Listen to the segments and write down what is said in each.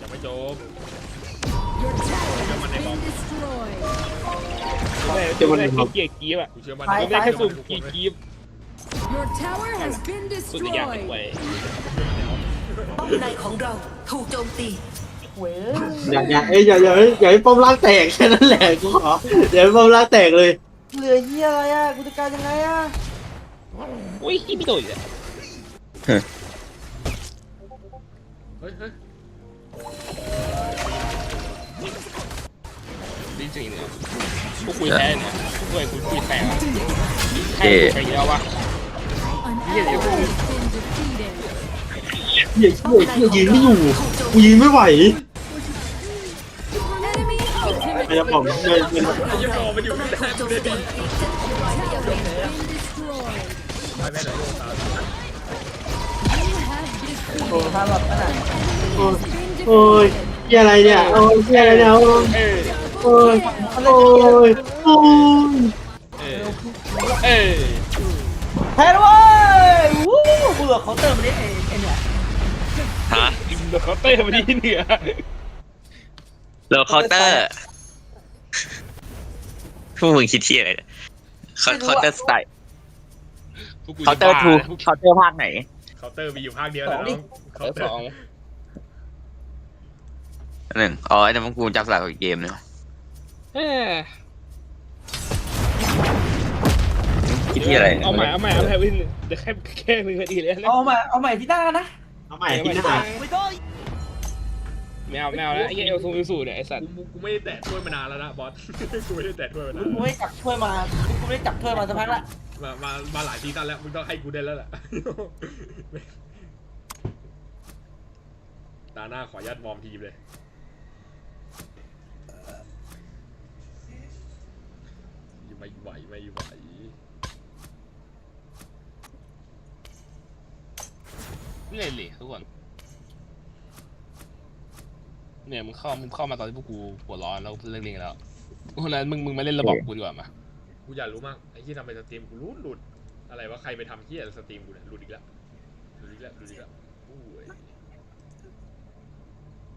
ยังไม่จบ Your tower has been destroyed. ไม่เดี๋ยวมันไม่เกียร์กีบอะกูเชื่อมันไปไม่ได้แค่สุ่มกีกีบ Your tower has been สุดอยากเป็นไว้ destroyed. ป้อมในของเราถูกโจมตี เว้ยอย่าอย่าเอ้ยอย่าอย่าอย่าให้ป้อมล่างแตกแค่นั้นแหละกูขออย่าให้ป้อมล่างแตกเลยเหลือเหี้ยอะไรอะกูจะการยังไงอะอุ้ยขี้ไม่โดนเลยเฮ้ยเฮ้ย จริงๆเนี่ยพวกคุยแพ้เนี่ยพวกคุยคุยคุยแพ้แพ้เอ๊ะไปเยอะวะ An Yeah, ally yeah. has been defeated. เหี้ยเหี้ยเหี้ยยืนไม่อยู่กูยืนไม่ไหว Enemy ไม่จะบอก ultimate ไม่ไม่ไอ้ยี่ปอมันอยู่ที่แท้กูได้ดี tower has been destroyed. ไปแม่ไหนโลกตา You have โอ้ defeated. ถ้าแบบขนาดโอ้ย Been โอ้ย defeated. เหี้ยอะไรเนี่ยโอ้ยเหี้ยอะไรเนี่ยโอ้ยเออ โอ้ยโอ้ยโอ้ยเออเออแพ้ด้วยวู้เบื่อเขาน์เติมนี้ไอ้ไอ้เนี่ยฮะอิมเดอะเคาน์เตอร์มาที่เหนือโลเคาน์เตอร์พวกมึงคิดที่อะไรเนี่ยเคาน์เตอร์สไตล์พวกกูเคาน์เตอร์ทูจะบ้าเคาน์เตอร์ภาคไหน เคาน์เตอร์มีอยู่ภาคเดียวแหละน้องเคาเคาน์เตเตอร์สองหนึ่งอ๋อไอ้แต่มันกูจับสลากอีกเกมนึง เออคิดที่อะไรเอาใหม่เอาใหม่เอาใหม่วินเดี๋ยวแค่แค่หนึ่งนาทีเลยนะเอาใหม่เอาใหม่ที่หน้านะเอาใหม่ที่หน้าไม่ต้องแมวแมวแล้วไอ้เหี้ยเอลซูมิสูเนี่ยไอ้สัตว์กูกูไม่ได้แตะถ้วยมานานแล้วนะบอสกูไม่ได้แตะถ้วยมานานกูไม่จับถ้วยมากูไม่ได้จับถ้วยมาสักพักละมามามาหลายซีซั่นแล้วมึงต้องให้กูได้แล้วแหละตาหน้าขออนุญาตวอร์มทีมเลย ไม่ไหวไม่ไหว เล่นเลยทุกคน เนี่ยมึงเข้ามึงเข้ามาตอนที่พวกกูหัวร้อนแล้วเลิกเล่นแล้วเพราะฉะนั้นมึงมึงมาเล่นระบบกูดีกว่ามากูอยากรู้มากไอ้ที่ทำไปสตรีมกูรุดหลุด อะไรวะใครไปทำที่สตรีมกูเนี่ยหลุดอีกแล้วหลุดอีกแล้วหลุดอีกแล้วอู้ย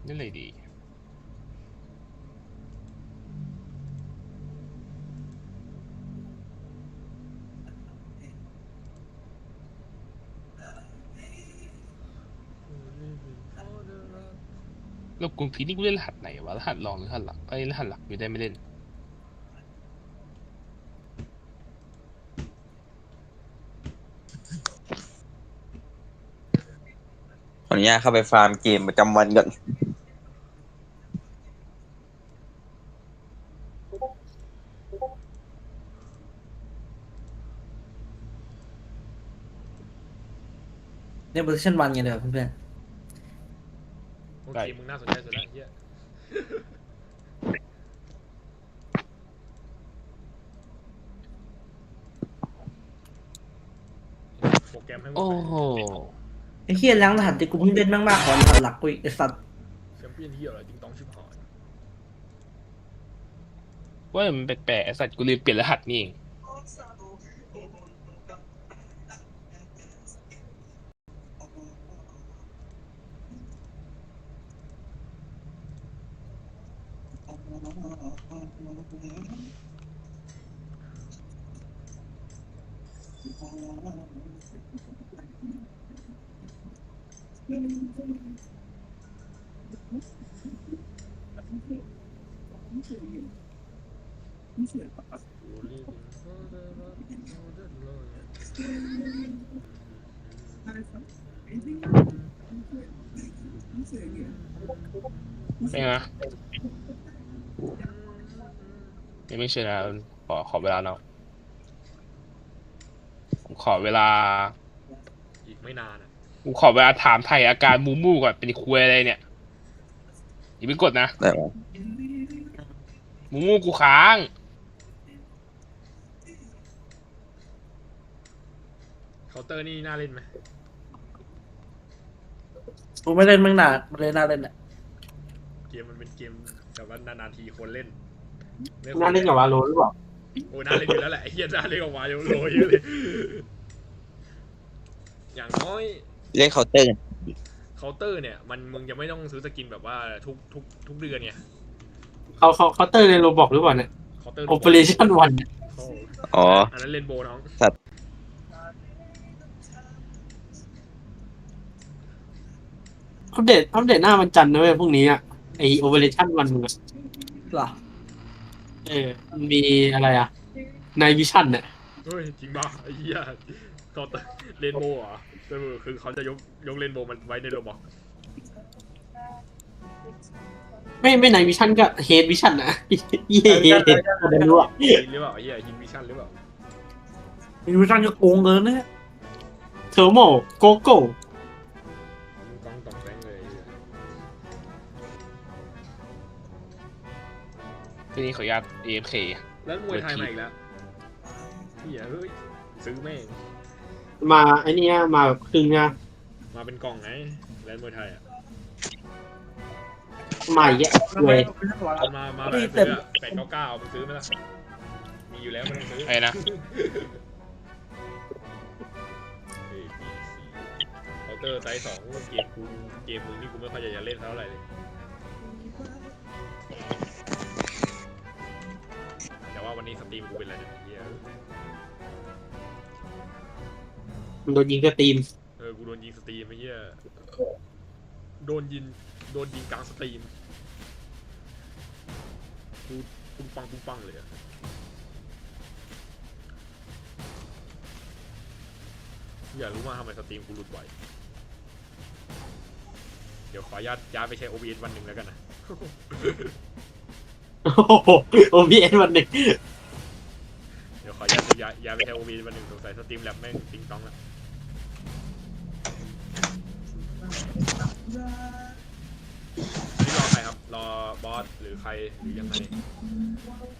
เล่นเลยดี แล้วกูพีนี่กูเล่นรหัสไหนวะรหัสรองหรือรหัสหลักไอ้ยรหัสหลักอยู่ได้ไม่เล่นขออนุญาตเข้าไปฟาร์มเกมประจำวันก่อนเนี่ยโพซิชั่นวันไงเด้อเพื่อน โอเคมึงน่าสนใจสุดแล้วไอ้เฮียโปรแกรมให้มึงโอ้ไปโหๆไอ้เฮียล้างรหัสที่กูเพิ่งเล่นมากๆขอรหัสหลักกูอีกไอ้สัตว์แชมเปี้ยนเฮียอะไรจริงต้องชิบหายว่ามันแปลกๆไอ้สัตว์กูลืมเปลี่ยนรหัสนี่เองเป็นไง ยังไม่เชื่อนะขอขอเวลาหน่อยผมขอเวลาอีกไม่นานอะกูขอเวลาถามไทยอาการมูมูก่อนเป็นคุยอะไรเนี่ยอย่าเพิ่งกดนะได้ปะมูมูกูค้าง เคาน์เตอร์นี่น่าเล่นไหมกูไม่เล่นมึงหนาเลยน่าเล่นอะเกมมันเป็นเกมแต่ว่านานๆทีคนเล่นไม่ค น่าเล่นกับวาโลหรือเปล่าโอ้ยน่าเล่นอยู่แล้วแหละไอ้เฮียน่าเล่นกับวาโลโลเยอะเลย อย่างน้อยเล่นเคาน์เตอร์กันเเคาน์เตอร์เนี่ย มันมึงจะไม่ต้องซื้อสกินแบบว่าทุกทุกทุกเดือนไงเขาเขาเคาน์เตอร์ในโรบอกหรือเปล่าเนี่ยเคาน์เตอร์ Operation One อ๋ออันนั้นเล่นโบว์น้องอัปเดตอัปเดตหน้าวันจันทร์นะเว้ยพรุ่งนี้อะไอโอเปอเรชั่นวันมึงอะเหรอ เออมันมีอะไรอะ ในวิชั่นเนี่ยเฮ้ยจริงป่ะไอ้เหี้ยเคาน์เตอร์เล่นโบว์เหรอะคือเขาจะยกยกเล่นโบว์มันไว้ในโรบอกไม่ไม่ในวิชั่นก็เฮดวิชั่นนะเย่เย่อะไรไม่รู้อะฮินหรือเปล่าไอ้เหี้ยฮินวิชั่นหรือเปล่า มีวิชั่นก็โกงเกินนะเทอร์โมโกโก้ ทีนี้ขออนุญาต AFK แล้วมวยไทยมาอีกแล้วเหี้ยเฮ้ยซื้อแม่งมาไอเนี้ยมาแบบครึ่งนะมาเป็นกล่องไงแล้วมวยไทยอะมาอีกแยะเว้ยมันมามาแบบซื้อแปดเก้าเก้ามึงซื้อไหมล่ะมีอยู่แล้วไม่ต้องซื้อไอ้นะเคาน์เตอร์ไซส์สองเกมกูเกมมึงนี่กูไม่ค่อยอยากจะเล่นเท่าไหร่เลย ว่าวันนี้สตรีมกูเป็นอะไรเนี่ยเฮียโดนยิงสตรีมเออกูโดนยิงสตรีมไอ้เฮียโดนยิงโดนยิงกลางสตรีมกูปุ้งปังปุ้งปังเลยอะอยากรู้ว่าทำไมสตรีมกูหลุดบ่อยเดี๋ยวขออนุญาตย้ายไปใช้ OBS วันหนึ่งแล้วกันนะ โอ้โหโอพีเอสวันหนึ่งเดี๋ยวขอย้ายย้ายย้ายไปใช้ OBS วันหนึ่งสงสัยสตรีมแลบแม่งติงต้องแล้วนี่รอใครครับ รอบอสหรือใครหรือยังไง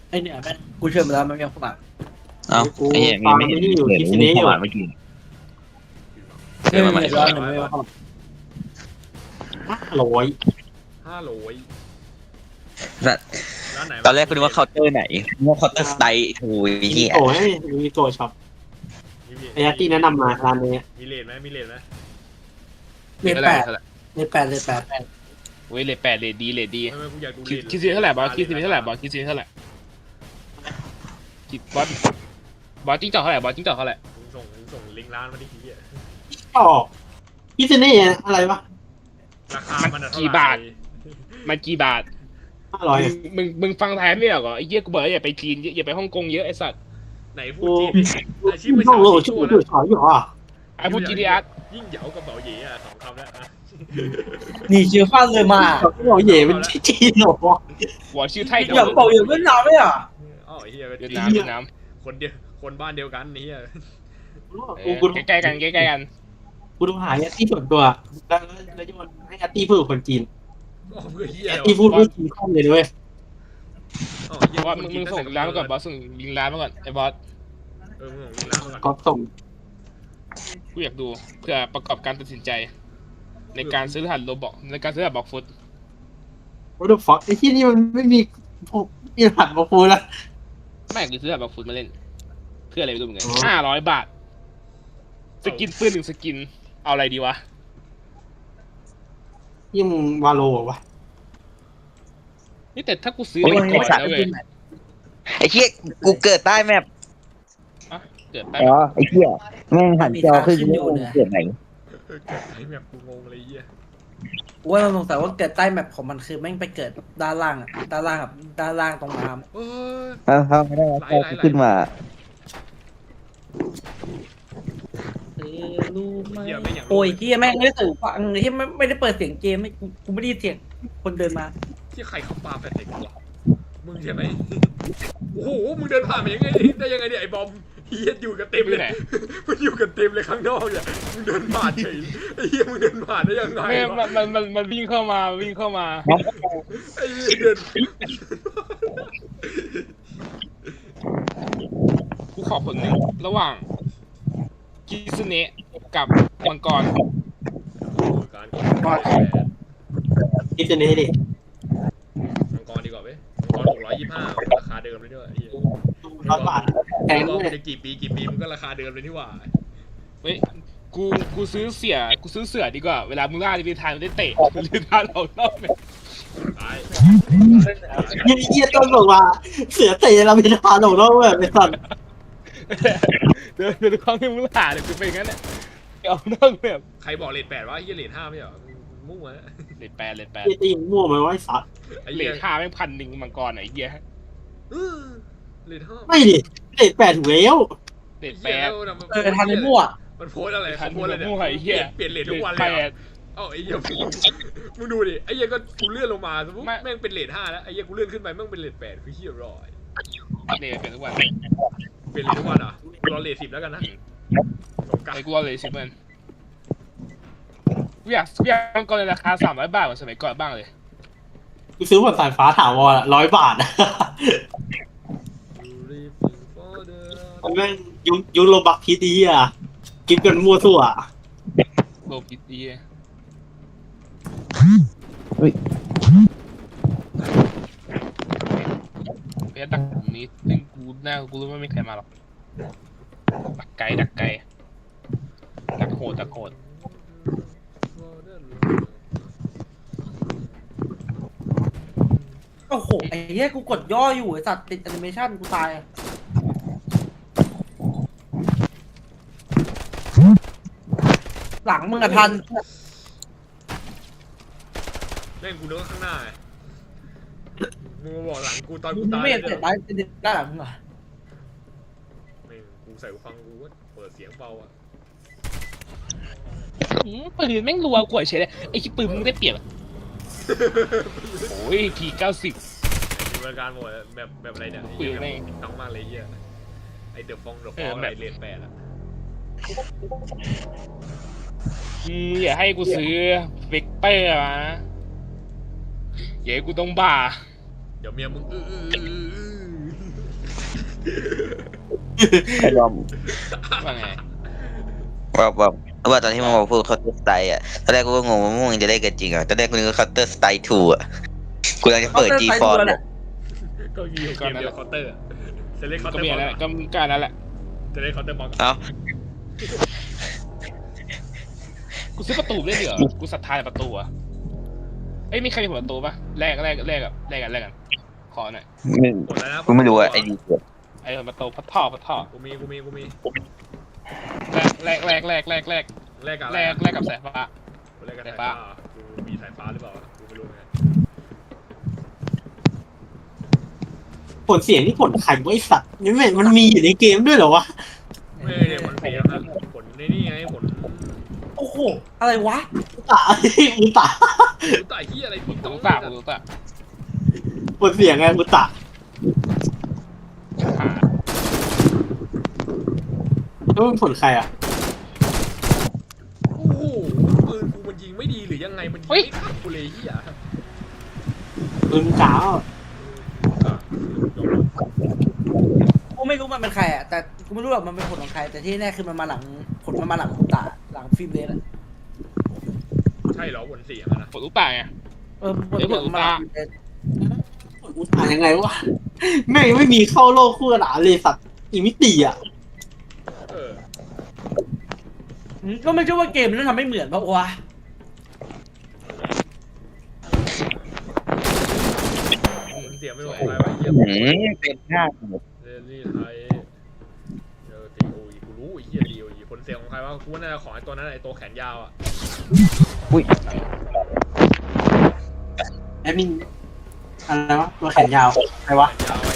ไอเนี่ยแม่งกูเชื่อมาแล้วมันยังสมัครเอ้าไอ้เหี้ยมีไม่เห็นนี่อยู่เห็นคิดมีเนี้เข้าอยู่มาเมื่อกี้เดินมาใหม่ร้อนหนึ่งไม่ว่าเข้ห้าร้อยห้าโหลยสัตว์ ร้านไหนตอนแรกคุณนึกว่าเคาน์เตอร์ไหนนึกว่าเคาน์เตอร์สไตล์โอ้ยมีเหี้ยโกให้มีโกช็อปมีมีไอ้ยัตตี้แนะนำมาร้านนี้มีเลนไหมมีเลนไหมเลขเท่าไหแปร่ดเท่าไหร่เลขแปดเลขแปดเว้ยเลทแปดเลทดีเลทดีไม่ไม่กูอยากดูเลคิดนคิดซีเท่าไหร่บอสคิดซีเท่าไหร่บอสคิดซีเท่าไหร่คิดบอสบอสจิ้งจอกเท่าไหร่บอสจิ้งจอกเท่าไหร่มึงส่งมึงส่งลิงก์ร้านมาดิพี่อะก็คิดเนี้อะไรวะราคามันอะเท่ากี่ไหร่บาท มันกี่บาท ห้าร้อยมึงมึงมึงฟังไทยไม่ออกเหรอไอ้เหี้ยกูบอกแล้วอย่าไปจีนอย่าไปฮ่องกงเยอะไอ้สัตว์ไหนพูดจีนดิอาชีพไม่ต้องโหลสาวชื่ชั่อวดูนะฉอยอยู่อะไอ้พูดจีดีอาร์ยิ่งเหยากับเบาเหย่อะสองคำแล้วอะหนีเชื่อฟันเลยมาเขาบอกเย่เป็นจีนหรอหัวชื่อไทยอยากบอกอยู่เวียดนามไหมอะอ๋อไอ้เฮียเป็นเวียดจีนามนเวียดนามคนเดียวคนบ้านเดียวกันนี่เฮียเออใกล้ๆกันใกล้ๆกันกูดูหายัตตี้ส่วนตัวแล้วแล้วจะมันให้ยัตตี้พูดกับคนจีน อ๋อเพื่อเฮียยัตตี้พูดไม่จีนคล่องเลยด้วยอ๋อเพเฮียราะว่ามึงมึงส่งลิงก์ร้านมาก่อนบอสส่งลิงก์ร้านมาก่อนไอ้บอสเออมึงส่งลิงก์ร้านมาก่อนก็ส่งกูอยากดูเพื่อประกอบการตัดสินใจ ในการซื้อรหัสโลบอกในการซื้อรหัสบอกฟุตว่าดูฟ็อกไอ้ที่นี่มันไม่มีมีหัดมาพูดละ ไม่กูซื้อรหัสบอกฟุตมาเล่น เพื่ออะไรไม่รู้เหมือนกันอ๋อ ห้าร้อยบาท สกินปืนหนึ่งสกิน เอาอะไรดีวะ ยิ่งวาโลวะนี่แต่ถ้ากูซื้อไปก่อนนะเว้ยไอ้เหี้ยกูเกิดใต้แมปอะเกิดไปอ๋อไอ้เหี้ยแม่งหันจอขึ้นไม่รู้เกิดไหนเออเกิดไอ้แบบกูงงเลยไอ้เฮียกูว่าเราสงสัยว่าเกิดใต้แมปของมันคือแม่งไปเกิดด้านล่างอะด้านล่างกับด้านล่างตรงน้เออ เอาเอาไม่ได้จอขึ้นมาำเออ รู้ไหมเฮียไม่อยากรู้ โอ้ยที่แม่งไม่ได้สื่อฟังที่ไม่ไม่ได้เปิดเสียงเกมไม่กูกูไม่ได้ยินเสียงคนเดินมาที่ใครเขาปาแฟนเด็กวะมึงใช่ไหมโอ้โห มึงเดินผ่านมายังไงได้ยังไงเนี่ยไอ้บอมเฮียอยู่กันเต็มเลยมันอยู่กันเต็มเลยข้างนอกเนี่ยมึงเดินผ่านเฉยไอ้เหี้ยมึงเดินผ่านได้ยังไงไม่วะมันมันมันมันวิ่งเข้ามาวิ่งเข้ามาไอ้เหี้ยเดินกูขอผลหนึ่งระหว่าง กิซุเนะกับมังกรการกดแปดคิดจะนี้ดิมังกรดีกว่าเว้ยมังกรหกร้อยยี่สิบห้าราคาเดิมเลยด้วยไอ้เหี้ยร้อยบาทแพงมังกเลรยจะกี่ปีกี่ปีมันก็ราคาเดิมเลยนี่หว่าเฮ้ยกูกูซื้อเสียกูซื้อเสือดีกว่า เวลามึงล่าดิวิทานมึงได้เตะดิวิทานเรารอบเนี่ยตายเหี้ยเหี้ยต้นบอกว่าเสือเตะเราไม่ทานหรอกนะเว้ยไอ้สัตว์ เดินเดินครั้งที่มึงล่าเนี่ยคือเป็นงั้นเนี่ยเอานอกแบบใครบอกเลทแปดว่าไอ้เหี้ยเลทห้าไม่ใช่เหรอมุ่งวะเลดแปดเลดแปดเหี้ยตีมั่วไหมวะไอ้สัตว์ไอ้เลเหี้ยดห้าแม่งพันหนึ่งมังกรไหนเหี้ยเออเลทห้าไม่ดิเลทแปดถูกแล้วเลดแปด เออทันในมั่วมันโพสอะไรทันโพสอะไรเนี่ยมั่วไอ้เหี้ย เปลี่ยนเลททุกวันแปเลยเหรอดเอ้าไอ้เหี้ยมึงดูดิไอ้เหี้ยก็กูเลื่อนลงมาสมมติไม่ แม่งเป็นเลทห้าแล้วไอ้เหี้ยกูเลื่อนขึ้นไปแม่งเป็นเลทแปดคือเหี้ยรอยเลดเป็นทุกวัน เป็นเลททุกวันเหรอะรอเลทสิบแล้วกันนะสงกรารไอ้กูเอาเลยสิมันกูอยากกูอยากมังกรในราคาสามร้อยบาทเหมือนสมัยก่อนบ้างเลย กูซื้อบนสายฟ้าถาวรร้อยบาทมันแม่งยุคยุคโลบักพีดีอะ กินกันมั่วซั่วโลบิดดีเฮ้ย เพชรดักกลุ่มนี้ซึ่งกู หน้ากูรู้ว่าไม่มีใครมาหรอกดักไกลดักไกลดักโหดดักโหดโอ้โห ไอ้เหี้ยกูกดย่ออยู่ไอ้สัตว์ติดแอนิเมชันกูตายอะหลังมึงอะทัน เล่นกูนึกว่าข้างหน้าไงมึงมาบอกหลังกูตอนกูมึงตายไม่เห็นเนี่เสร็ยจได้ได้หลังมึงเหรอแม่งกู ใส่หูฟังกูก็เปิดเสียงเบาอะอืมปืนแม่งรัวกว่าเฉยเลยไอ้ชิปืนมึงได้เปรียบอะโอ้ยทีเก้าสิบ มีบริการหมดอะแบบแบบอะไรเนี่ยไอ้คุยเหี้ยแม่งน้องมากเลยไอ้เหี้ยไอเดอะฟองเดอะฟเออองอะไรแบบเลนแปดอะอืมอย่าให้กูซื้อเวกเตอร์มาอย่าให้กูต้องบ้า เดี๋ยวเมียมึงอื้ออื้ออื้ออื้อ ไอ้บอมว่าไงว่าว่าว่าตอนที่มันบอกพูดเคาน์เตอร์สไตล์อะตอนแรกกูก็งงว่ามึงจะได้กันจริงอะตอนแรกกูนึกว่าเคาน์เตอร์สไตล์ทูอะกูกำลังจะเปิด G ฟอร์เนี่ยก็มีอยู่เกมเดียวเคาน์เตอร์เซเลคเคาน์เตก็อร์มีบออะไรลก็การนั้นแหละเซเลคเคาน์เตอร์บอลเอ้ากูซื้อประตูเล่นเหรอกูศรัทธาในประตูอะเอ้ยมีใครมีหัวประตูปะแลกแลกแลกกับแลกกันแลกกันขอหน่อยไม่หมดแล้วนะกูไม่รู้อะไอ้ดีเกิด ไอ้หัวประตูพัดท่อพัดท่อกูมีกูมีกูมีแลกแลกแลกแลกแลกแลกแลกกับอะไรแลกแลกกับสายฟ้า กูแลกกับสายสายฟ้าฟ้ากูมีสายฟ้าหรือเปล่ากูไม่รู้เหมือนกันผลเสียงนี่ผลไข่ไว้สัตว์นี่แม่งมันมีอยู่ในเกมด้วยเหรอวะไม่เนี่ยผลเสียงอะผลในนี่ไงผลโอ้โหอะไรวะอุตะอุตะผลตายที่อะไรพี่กูต้องรู้ตากูรู้ตาผลเสียงไงอุตะ ผ่า แล้วมันผลใครอะ โอ้โหปืนกูมันยิงไม่ดีหรือยังไงมันยิงไม่เข้ากูเลยเฮียปืนจ้าวกูไม่รู้มันเป็นใครอะแต่กูไม่รู้หรอกมันเป็นผลของใคร แต่ที่แน่คือมันมาหลังผลมันมาหลังคุณตาหลังฟิล์มเลนอะใช่เหรอผลเสียงอะนะผมรู้ตาไง เออผลผลมาหลังฟิล์มเลนผลอุตะยังไงวะแม่งไม่มีเข้าโลกคู่ขนานเลยสัตว์อีมิติอะ เออ อืม ก็ไม่ใช่ว่าเกมมันต้องทำให้เหมือนปะวะผลเสียงไม่รู้ของใครวะเฮียหืมเป็นหน้าเรนนี่ไทยเจอตีโออีกูรู้ไอ้เฮียตีโออีผลเสียงของใครวะกูว่าน่าจะของไอ้ตัวนั้นไอ้ตัวแขนยาวอะอุ้ยแอดมินอะไรวะตัวแขนยาวใครวะแขนยาวไอ้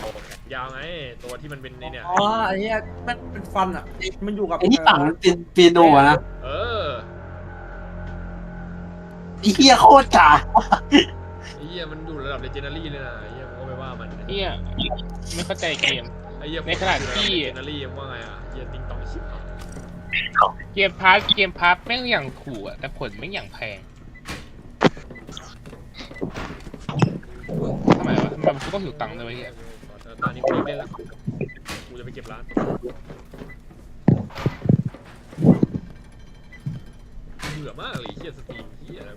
เป่าแขนยาวไงตัวที่มันเป็นในเนี่ยอ๋อไอ้เนี้ยมันเป็นฟันอะ มันอยู่กับไอ้นี่ต่างมันเป็นเปียโนอะนะเออไอ้เหี้ยโคตรจ๋าไอ้เฮียมันอยู่ระดับเลเจนดารี่เลยนะไอ้เฮียมึงก็ไปว่ามันเนี่ยไม่เข้าใจเกม ไอ้เฮียในขณะที่ เลเจนดารี่มึงว่าไงอะเฮียติงตองชิบหายเกมพาร์ทเกมพาร์ทแม่งอย่างขู่อะแต่ผลแม่งอย่างแพงทำไมวะทำไมกูต้องหิวตังค์ด้วยวะเฮียตอนนี้กูเล่นแล้วกูจะไปเก็บร้าน มากเลยเฮียสตีมเียอล้อ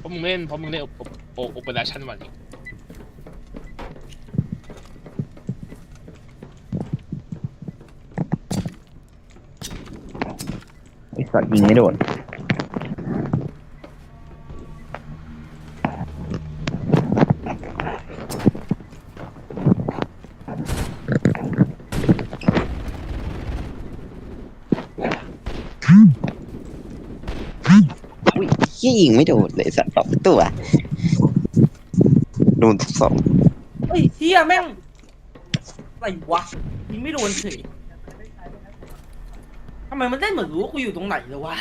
พมึงเล่นพรมึงเล่นโอโอโอเปอเรชั่นวันนี้ไอสัตว์ยิงไม่โดน ยเหี้ยยิงไม่โดนเลยสัตว์สองตัวโดนทุกสองเฮ้ยเฮียแม่งอะไรวะยิงไม่โดนเฉยทำไมมันได้เหมือนรู้ว่ากูอยู่ตรงไหนเลยวะ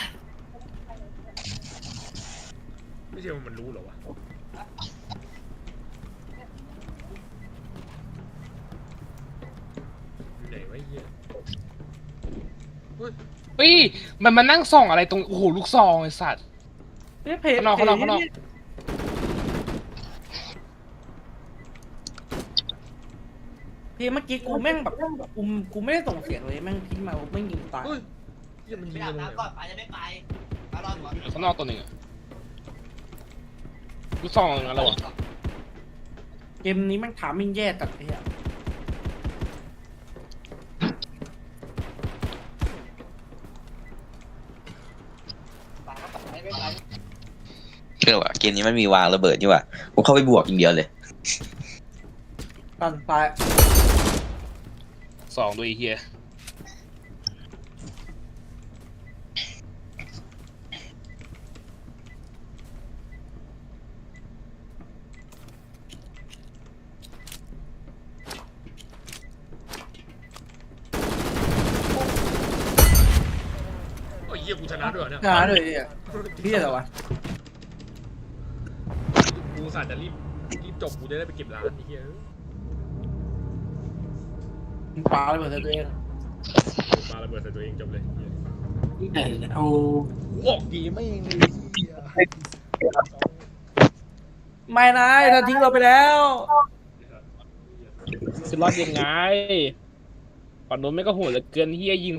ไม่ใช่ว่ามันรู้เหรอวะอยู่ไหนวะไอ้เฮียเฮ้ย เฮ้ยมันมานั่งส่องอะไรตรง โอ้โห ลูกซองไอ้สัตว์ เฮ้ยเพจข้างนอกข้างนอกข้างนอก เพจเมื่อกี้กูแม่งแบบกูกูไม่ได้ส่งเสียงเลยแม่งพิ้งมาแม่งยิงตายเฮ้ยเฮียมันยิงกันตรงไหนวะข้างนอกตัวหนึ่งอะลูกซองตรงนั้นแล้วอะเกมนี้แม่งถามมิ่งแย่ตัดเฮียเชื่ อว่าเกมนี้มันมีวางระเบิดนี่หว่ากูเข้าไปบวกอย่างเดียวเลยตันตายสองด้วยไอ้เฮียโอ้ยเฮียกูชนะด้วยเหรอเนี่ยชนะเลยเฮียเฮียอะไรวะ กูสาจะรีบรีบจบกูจะได้ไปเก็บร้านไอ้เฮียมึงปาเลยเหมือนตัวเองปาระเบิดใส่ตัวเองจบเลยเหี้ยเออเอากูออกเกมไม่เองเลยเฮียไม่นะเธอทิ้งเราไปแล้วจะรอดยังไงฝั่งโน้นไม่ก็โหดเหลือเกินเฮียยิง